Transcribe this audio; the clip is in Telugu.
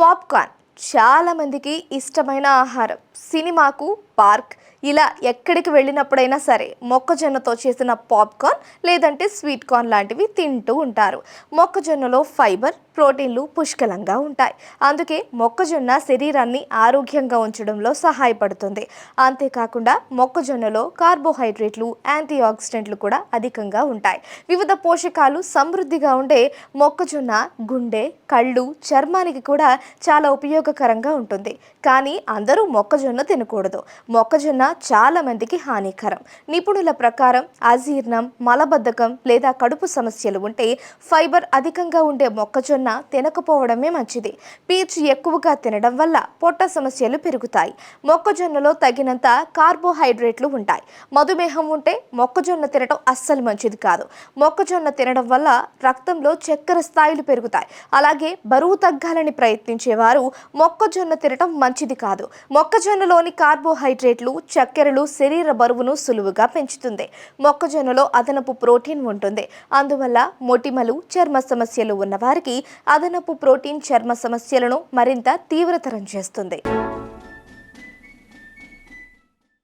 పాప్కార్న్. చాలామందికి ఇష్టమైన ఆహారం. సినిమాకు పార్క్ ఇలా ఎక్కడికి వెళ్ళినప్పుడైనా సరే మొక్కజొన్నతో చేసిన పాప్కార్న్ లేదంటే స్వీట్ కార్న్ లాంటివి తింటూ ఉంటారు. మొక్కజొన్నలో ఫైబర్ ప్రోటీన్లు పుష్కలంగా ఉంటాయి. అందుకే మొక్కజొన్న శరీరాన్ని ఆరోగ్యంగా ఉంచడంలో సహాయపడుతుంది. అంతేకాకుండా మొక్కజొన్నలో కార్బోహైడ్రేట్లు యాంటీ ఆక్సిడెంట్లు కూడా అధికంగా ఉంటాయి. వివిధ పోషకాలు సమృద్ధిగా ఉండే మొక్కజొన్న గుండె కళ్ళు చర్మానికి కూడా చాలా ఉపయోగకరంగా ఉంటుంది. కానీ అందరూ మొక్కజొన్న తినకూడదు. మొక్కజొన్న చాలా మందికి హానికరం. నిపుణుల ప్రకారం అజీర్ణం మలబద్ధకం లేదా కడుపు సమస్యలు ఉంటే ఫైబర్ అధికంగా ఉండే మొక్కజొన్న తినకపోవడమే మంచిది. పీచు ఎక్కువగా తినడం వల్ల పొట్ట సమస్యలు పెరుగుతాయి. మొక్కజొన్నలో తగినంత కార్బోహైడ్రేట్లు ఉంటాయి. మధుమేహం ఉంటే మొక్కజొన్న తినడం అస్సలు మంచిది కాదు. మొక్కజొన్న తినడం వల్ల రక్తంలో చక్కెర స్థాయిలు పెరుగుతాయి. అలాగే బరువు తగ్గాలని ప్రయత్నించేవారు మొక్కజొన్న తినడం మంచిది కాదు. మొక్కజొన్నలోని కార్బోహైడ్రేట్లు చక్కెరలు శరీర బరువును సులువుగా పెంచుతుంది. మొక్కజొన్నలో అదనపు ప్రోటీన్ ఉంటుంది. అందువల్ల మొటిమలు చర్మ సమస్యలు ఉన్నవారికి అదనపు ప్రోటీన్ చర్మ సమస్యలను మరింత తీవ్రతరం చేస్తుంది.